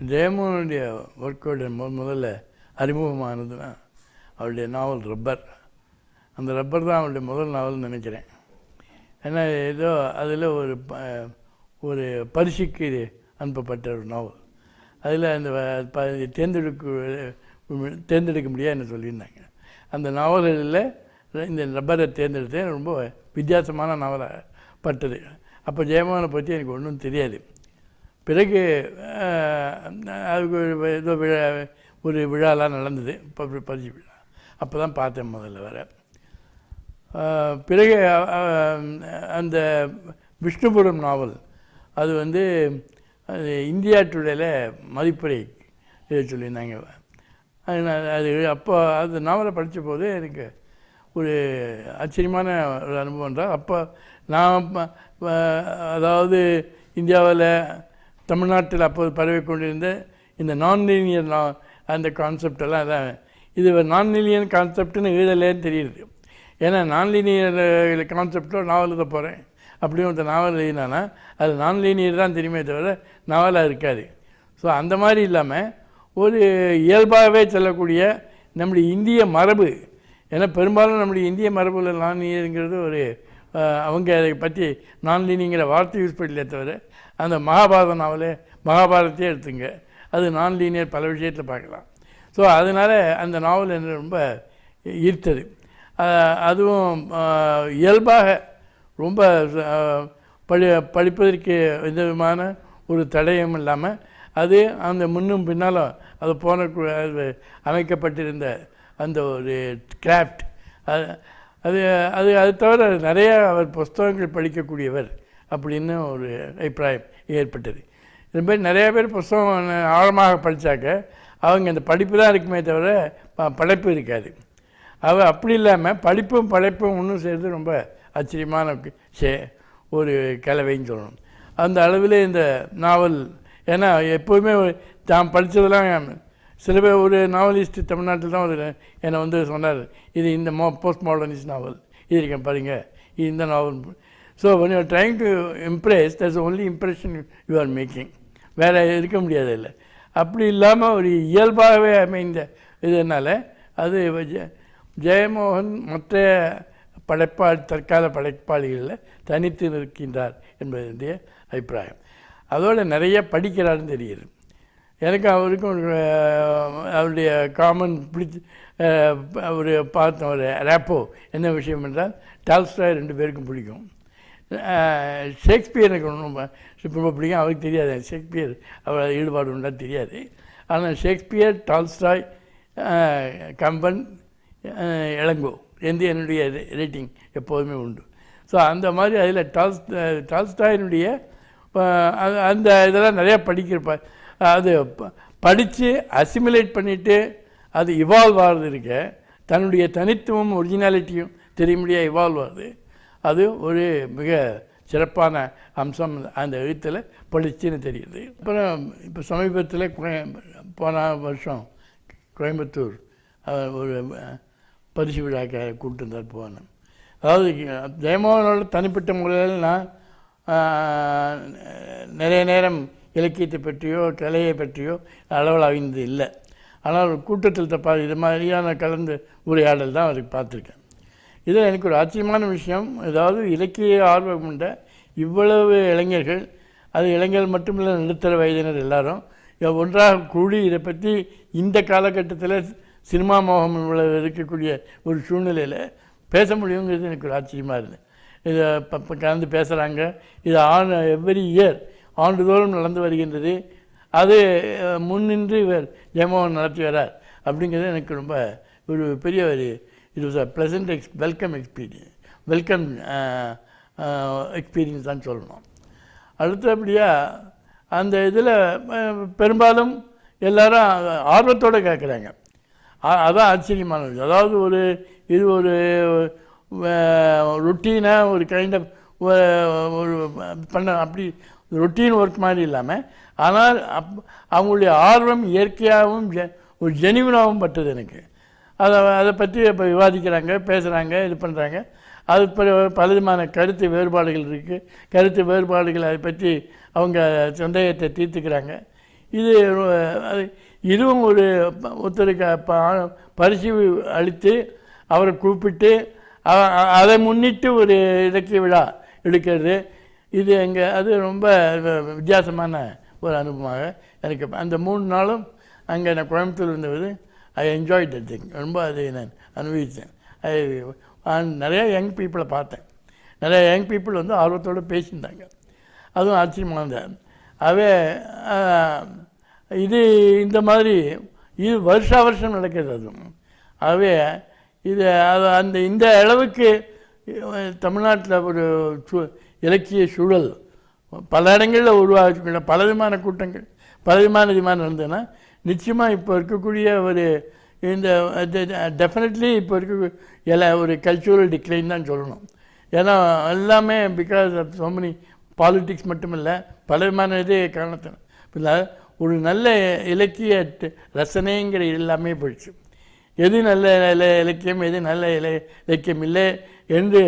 ஜெயமோகனுடைய ஒர்க்கோட மு முதல்ல அறிமுகமானதுன்னா அவருடைய நாவல் ரப்பர் அந்த ரப்பர் தான் அவருடைய முதல் நாவல்னு நினைக்கிறேன். ஏன்னா ஏதோ அதில் ஒரு ப ஒரு பரிசுக்கு அனுப்பப்பட்ட ஒரு நாவல் அதில் அந்த ப தேர்ந்தெடுக்க தேர்ந்தெடுக்க முடியாதுன்னு சொல்லியிருந்தாங்க. அந்த நாவல்களில் இந்த ரப்பரை தேர்ந்தெடுத்தேன் ரொம்ப வித்தியாசமான நாவலாக பட்டது. அப்போ ஜெயமோகனை பற்றி எனக்கு ஒன்றும் தெரியாது. பிறகு அதுக்கு ஒரு ஏதோ விழா ஒரு விழாலாம் நடந்தது. ப- பதிவு விழா. அப்போ தான் பார்த்தேன் முதல்ல வர பிறகு அந்த விஷ்ணுபுரம் நாவல் அது வந்து அது இந்தியா டுடேல மதிப்புரை எழுத சொல்லியிருந்தாங்க. அது நான் அது அப்போ அந்த நாவலை படித்த போது எனக்கு ஒரு ஆச்சரியமான ஒரு அனுபவம் தான் அப்போ நான் அதாவது இந்தியாவில் தமிழ்நாட்டில் அப்போது பரவி கொண்டிருந்த இந்த நான் லீனியர் நா அந்த கான்செப்டெல்லாம் அதான். இது நான்லீனியர் கான்செப்ட்னு எழுதலேன்னு தெரியுது. ஏன்னா நான் லீனியர் கான்செப்டோ நாவல் எழுத போகிறேன் அப்படியும் ஒருத்தர் நாவல் எழுதினானா அது நான் லீனியர் தான் தெரியுமே தவிர நாவலாக இருக்காது. ஸோ அந்த மாதிரி இல்லாமல் ஒரு இயல்பாகவே செல்லக்கூடிய நம்முடைய இந்திய மரபு ஏன்னா பெரும்பாலும் நம்முடைய இந்திய மரபில் நான் லீனியருங்கிறது ஒரு அவங்க அதை பற்றி நான் லீனிங்கிற வார்த்தை யூஸ் பண்ணல தவிர அந்த மகாபாரத நாவலே மகாபாரதத்தையே எடுத்துங்க. அது நான் லீனியர் பல விஷயத்தில் பார்க்கலாம். ஸோ அதனால் அந்த நாவல் என்ன ரொம்ப ஈர்த்தது. அதுவும் இயல்பாக ரொம்ப படி படிப்பதற்கு எந்த விதமான ஒரு தடயம் இல்லாமல் அது அந்த முன்னும் பின்னாலும் அது போன அது அமைக்கப்பட்டிருந்த அந்த ஒரு கிராஃப்ட் அது அது அது தவிர நிறைய அவர் புஸ்தகங்கள் படிக்கக்கூடியவர் அப்படின்னு ஒரு அபிப்பிராயம் ஏற்பட்டது. இது மாதிரி பேர் புஸ்தகம் ஆழமாக படித்தாக்க அவங்க அந்த படிப்பு தான் இருக்குமே தவிர படைப்பு இருக்காது. அவ அப்படி இல்லாமல் படிப்பும் படைப்பும் ஒன்றும் சேர்ந்து ரொம்ப ஆச்சரியமான சே ஒரு கலவைன்னு சொல்லணும். அந்த அளவில் இந்த நாவல் ஏன்னா எப்போவுமே தான் படித்ததெல்லாம் சில பேர் ஒரு நாவலிஸ்ட் தமிழ்நாட்டில் தான் ஒரு என்னை வந்து சொன்னார் இது இந்த மோ போஸ்ட் மாடர்னிஸ்ட் நாவல் இது இருக்கேன் பாருங்க. இது இந்த novel so when you are trying to impress that's the only impression you வேறு இருக்க முடியாது இல்லை அப்படி இல்லாமல் ஒரு இயல்பாகவே அமைந்த இதனால் அது ஜெ- ஜெயமோகன் மற்ற படைப்பாளி தற்கால படைப்பாளிகளில் தனித்து நிற்கின்றார் என்பதுடைய அபிப்பிராயம். அதோடு நிறைய படிக்கிறாருன்னு தெரியுது எனக்கு அவருக்கும் அவருடைய காமன் பிடிச்சி அவர் ஒரு ஒரு ரேப்போ என்ன விஷயம் என்றால் டால்ஸ்டாய் ரெண்டு பேருக்கும் பிடிக்கும். ஷேக்ஸ்பியர் எனக்கு ரொம்ப ரொம்ப பிடிக்கும். அவருக்கு தெரியாது. ஷேக்ஸ்பியர் அவர் ஈடுபாடு உண்டா தெரியாது. ஆனால் ஷேக்ஸ்பியர் டால்ஸ்டாய் கம்பன் இளங்கோ எந்த என்னுடைய ரேட்டிங் எப்போதுமே உண்டு. ஸோ அந்த மாதிரி அதில் டால்ஸ் டால்ஸ்டாயினுடைய அந்த இதெல்லாம் நிறையா படிக்கிறப்ப அது படித்து அசிமுலேட் பண்ணிவிட்டு அது இவால்வ் ஆகிறது இருக்க தன்னுடைய தனித்துவம் ஒரிஜினாலிட்டியும் தெரியும்படியா இவால்வ் ஆகுது. அது ஒரு மிக சிறப்பான அம்சம் அந்த எழுத்தில் படிச்சுன்னு தெரியுது. அப்புறம் இப்போ சமீபத்தில் போன வருஷம் கோயம்புத்தூர் ஒரு பரிசு விழாக்க கூப்பிட்டு இருந்தார் போனேன் அதாவது ஜெயமோகனோட தனிப்பட்ட முறையில் நான் நிறைய நேரம் இலக்கியத்தை பற்றியோ கலையை பற்றியோ அளவில் அறிந்தது இல்லை. ஆனால் ஒரு கூட்டத்தில் தப்பா இது மாதிரியான கலந்து உரையாடல் தான் அவருக்கு பார்த்துருக்கேன். இதில் எனக்கு ஒரு ஆச்சரியமான விஷயம் ஏதாவது இலக்கிய ஆர்வம் கொண்ட இவ்வளவு இளைஞர்கள் அது இளைஞர்கள் மட்டுமில்லை நடுத்தர வயதினர் எல்லாரும் ஒன்றாக கூடி இதை பற்றி இந்த காலகட்டத்தில் சினிமா மோகம் இவ்வளவு இருக்கக்கூடிய ஒரு சூழ்நிலையில் பேச முடியுங்கிறது எனக்கு ஒரு ஆச்சரியமாக இருந்தது. இதை கலந்து பேசுகிறாங்க இது ஆன் எவ்ரி இயர் ஆண்டுதோறும் நடந்து வருகின்றது. அது முன்னின்று இவர் ஜெயமோகன் நடத்தி வரார் அப்படிங்கிறது எனக்கு ரொம்ப ஒரு பெரிய ஒரு it was a pleasant ex welcome experience welcome experience தான் சொல்லணும். அடுத்தபடியாக அந்த இதில் பெரும்பாலும் எல்லாரும் ஆர்வத்தோடு கேட்குறாங்க அதான் ஆச்சரியமானது. அதாவது ஒரு இது ஒரு ரொட்டீனாக ஒரு கைண்ட் ஆஃப் ஒரு பண்ண அப்படி ரொட்டீன் ஒர்க் மாதிரி இல்லாமல் ஆனால் அப் அவங்களுடைய ஆர்வம் இயற்கையாகவும் ஜெ- ஒரு ஜெனிவனாகவும் பட்டது எனக்கு. அதை அதை பற்றி இப்போ விவாதிக்கிறாங்க பேசுகிறாங்க இது பண்ணுறாங்க அது பல விதமான கருத்து வேறுபாடுகள் இருக்குது கருத்து வேறுபாடுகள் அதை பற்றி அவங்க சந்தேகத்தை தீர்த்துக்கிறாங்க. இது இதுவும் ஒரு ஒருத்தருக்கு ப- பரிசு அளித்து அவரை கூப்பிட்டு அதை முன்னிட்டு ஒரு இலக்கிய விழா எடுக்கிறது. இது எங்கள் அது ரொம்ப வித்தியாசமான ஒரு அனுபவமாக எனக்கு அந்த மூணு நாளும் அங்கே நான் கோயம்புத்தூர் இருந்தது ஐ என்ஜாய் தட் திங் ரொம்ப அதை நான் அனுபவித்தேன். ஐ யங் பீப்புளை பார்த்தேன். நிறையா யங் பீப்புள் வந்து ஆர்வத்தோடு பேசியிருந்தாங்க. அதுவும் ஆச்சரியமானது. அவே இது இந்த மாதிரி இது வருஷா வருஷம் நடக்கிறது அதுவும். ஆகவே இது அது அந்த இந்த அளவுக்கு தமிழ்நாட்டில் ஒரு சு இலக்கிய சூழல். பல இடங்களில் உருவாகிச்சுள்ள பல விதமான கூட்டங்கள் பல விதமான விதமான நடந்ததுன்னா நிச்சயமாக இப்போ இருக்கக்கூடிய ஒரு இந்த டெஃபினெட்லி இப்போ இருக்க எல்லா ஒரு கல்ச்சுரல் டிக்ளைன் தான் சொல்லணும். ஏன்னா எல்லாமே because of so many politics மட்டும் இல்லை பல விதமான இது காரணத்தின இல்லை ஒரு நல்ல இலக்கிய ரசனைங்கிற எல்லாமே போயிடுச்சு. எது நல்ல இலக்கியம் எது நல்ல இலை இலக்கியம் இல்லை என்று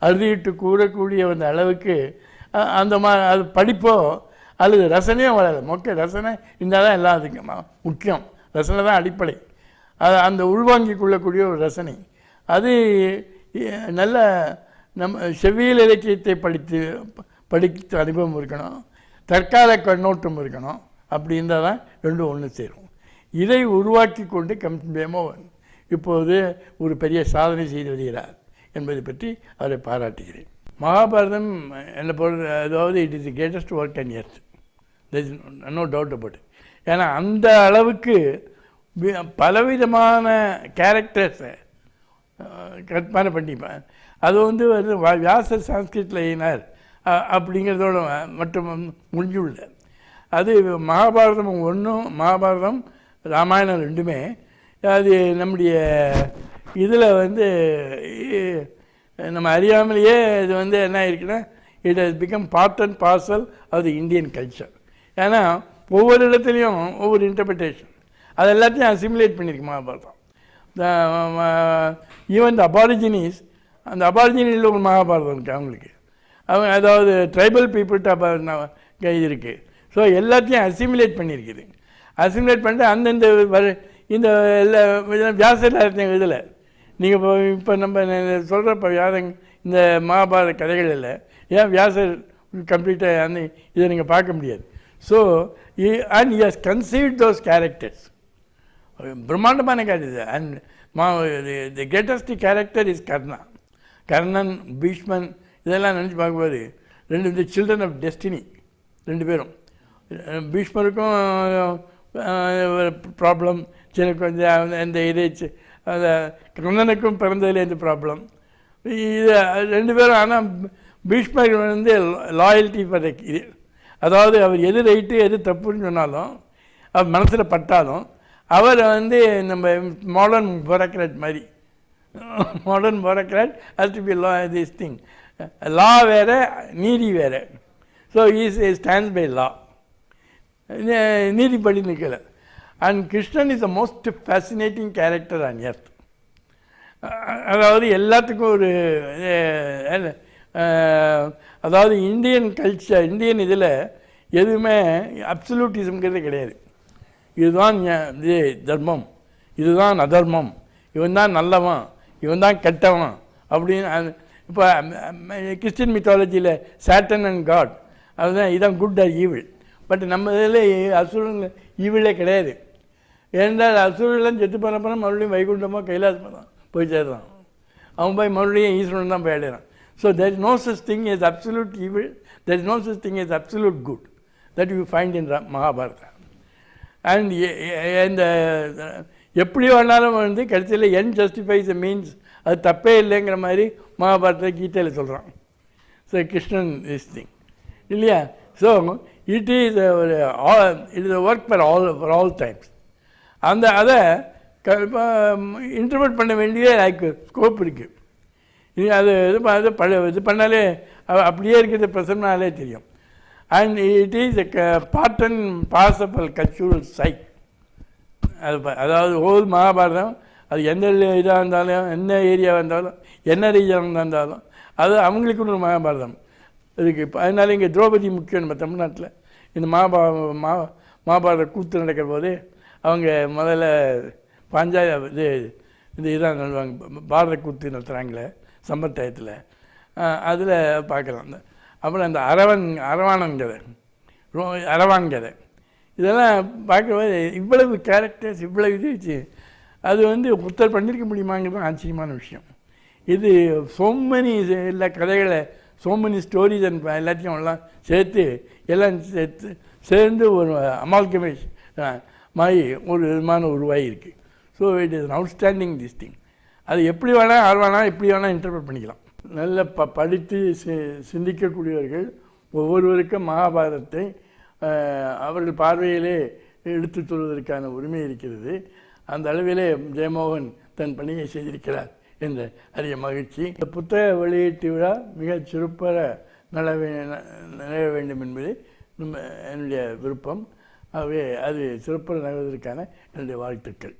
அறுதிட்டு கூறக்கூடிய அந்த அளவுக்கு அந்த மா அது படிப்போ அல்லது ரசனையும் வளரல. மொக்க ரசனை இருந்தால் தான் எல்லாத்துக்கும் ம- முக்கியம். ரசனை தான் அடிப்படை. அது அந்த உள்வாங்கி கொள்ளக்கூடிய ஒரு ரசனை. அது நல்ல நம்ம செவ்வியல் இலக்கியத்தை படித்து படித்து அனுபவம் இருக்கணும். தற்கால கண்ணோட்டம் இருக்கணும். அப்படி இருந்தால் தான் ரெண்டும் ஒன்று சேரும். இதை உருவாக்கி கொண்டு கம் இப்போது ஒரு பெரிய சாதனை செய்து வருகிறார். என்பதை பற்றி அவரை பாராட்டுகிறேன். மகாபாரதம் என்னை பொறுத்த அதாவது it is the greatest work ten years is no doubt about ஏன்னா அந்த அளவுக்கு பலவிதமான கேரக்டர்ஸை கற்பனை பண்ணிப்பேன் அது வந்து வந்து வா- வியாசர் சான்ஸ்கிரிட்டில் எயினார் அப்படிங்கிறதோட மட்டும் முடிஞ்சுள்ள. அது மகாபாரதம் ஒன்றும் மகாபாரதம் ராமாயணம் ரெண்டுமே அது நம்முடைய இதில் வந்து நம்ம அறியாமலேயே இது வந்து என்ன ஆயிருக்குன்னா it has become part and parcel of the Indian culture ஏன்னா ஒவ்வொரு இடத்துலையும் ஒவ்வொரு இன்டர்பிரிட்டேஷன் அது எல்லாத்தையும் அசிமுலேட் பண்ணியிருக்கு மகாபாரதம். ஈவன் த அபாரிஜினிஸ் அந்த அபாரிஜினியில் ஒரு மகாபாரதம் இருக்குது அவங்களுக்கு. அவங்க அதாவது ட்ரைபல் பீப்புள்கிட்ட இது இருக்குது ஸோ எல்லாத்தையும் அசிமுலேட் பண்ணியிருக்குது. அசிமுலேட் பண்ணிட்டு அந்தந்த இந்த எல்லா வியாசத்தில் இதில் நீங்கள் இப்போ இப்போ நம்ம சொல்கிற இப்போ யாரும் இந்த மகாபாரத கதைகள் இல்லை ஏன் வியாசர் கம்ப்ளீட்டாக அந்த இதை நீங்கள் பார்க்க முடியாது. So and has conceived those characters பிரம்மாண்டமான character and my the greatest character is Karna Karnan Bhishman இதெல்லாம் நினச்சி பார்க்கும்போது ரெண்டு இந்த சில்ட்ரன் ஆஃப் டெஸ்டினி ரெண்டு பேரும். பீஷ்மருக்கும் ப்ராப்ளம் சின்ன கொஞ்சம் இந்த இது அந்த கண்ணனுக்கும் பிறந்ததில் இந்த ப்ராப்ளம் இது ரெண்டு பேரும் ஆனால் பீஷ்மர் வந்து லாயல்ட்டி ஃபார் இது அதாவது அவர் எது ரைட்டு எது தப்புன்னு சொன்னாலும் அவர் மனசில் பட்டாலும் அவர் வந்து நம்ம மாடர்ன் பொரக்ராட் மாதிரி. Modern bureaucrat has to be law this thing law வேறு நீதி வேறு. So is stands by law நீதிப்படி நிற்கலை and Krishnan is the most fascinating character on earth அதாவது எல்லாத்துக்கும் ஒரு அதாவது இந்தியன் கல்ச்சர் இந்தியன் இதில் எதுவுமே அப்சல்யூட்டிசம்ங்கிறது கிடையாது. இதுதான் இது தர்மம். இதுதான் அதர்மம். இவன் தான் நல்லவன். இவன் தான் கெட்டவன். அப்படின்னு இப்போ கிறிஸ்டின் மித்தாலஜியில் சாட்டன் அண்ட் காட் அதுதான் இதான் குட் ஆர் ஈவில் பட் நம்ம இதில் அசுரங்கள் ஈவிலே கிடையாது. ஏனென்றால் அசுரெல்லாம் செத்து போன அப்புறம் மறுபடியும் வைகுண்டமாக கைலாசமாக தான் போய் சேர்றான். அவன் போய் மறுபடியும் ஈஸ்வரன் தான் போய் அடைகிறான். So there is no such thing is absolute evil there is no such thing is absolute good that you find in Mahabharata and இந்த எப்படி வேணாலும் வந்து கடைசியில் என் ஜஸ்டிஃபைஸ் மீன்ஸ் அது தப்பே இல்லைங்கிற மாதிரி மகாபாரத கீதையில் சொல்கிறான் ஸோ கிருஷ்ணன் இஸ் திங் இல்லையா? ஸோ இட் இஸ் ஒரு it is work for all for all times அந்த அதை க இன்டர்பிரட் பண்ண வேண்டிய எனக்கு ஸ்கோப் இருக்குது இது அது இது அது இது பண்ணாலே அப்படியே இருக்கிறது பிரசன்னாலே தெரியும். And it is a part and possible cultural side அது ப- அதாவது ஹோல் மகாபாரதம் அது எந்த இதாக இருந்தாலும் என்ன ஏரியாவாக இருந்தாலும் என்ன ரீஜனாக இருந்தாலும் அது அவங்களுக்குன்னு ஒரு மகாபாரதம் இருக்குது இப்போ அதனால இங்கே திரௌபதி முக்கியம் நம்ம தமிழ்நாட்டில். இந்த மகாபா மா மகாபாரத கூத்து நடக்கிற போது அவங்க முதல்ல பஞ்சாய இது இது இதான் நடத்துவாங்க பாரத கூத்து நடத்துகிறாங்களே சம்பர் டயத்தில். அதில் பார்க்கலாம் அந்த அப்புறம் அந்த அரவன் அரவானங்கதை ரோ அரவான்கதை இதெல்லாம் பார்க்கும்போது இவ்வளவு கேரக்டர்ஸ் இவ்வளவு இது வச்சு அது வந்து புத்தர் பண்ணியிருக்க முடியுமாங்கிறது ஆச்சரியமான விஷயம். இது சோமனி எல்லா கதைகளை சோமனி ஸ்டோரிஸ் அண்ட் எல்லாத்தையும் எல்லாம் சேர்த்து எல்லாம் சேர்த்து சேர்ந்து ஒரு அமால்கமேஷ் மாதிரி ஒரு விதமான உருவாகிருக்கு so it is outstanding this thing அது எப்படி வேணால் யார் வேணால் எப்படி வேணால் இன்டர்பிரட் பண்ணிக்கலாம். நல்ல ப படித்து சி சிந்திக்கக்கூடியவர்கள் ஒவ்வொருவருக்கும் மகாபாரதத்தை அவர்கள் பார்வையிலே எடுத்துச் சொல்வதற்கான உரிமை இருக்கிறது. அந்த அளவிலே ஜெயமோகன் தன் பணியை செய்திருக்கிறார் என்ற அரிய மகிழ்ச்சி. இந்த புத்தக வெளியீட்டு விழா மிகச் சிறப்பாக நலவே நினைவ வேண்டும் என்பது நம்ம என்னுடைய விருப்பம். ஆகவே அது சிறப்பாக நகர்வதற்கான என்னுடைய வாழ்த்துக்கள்.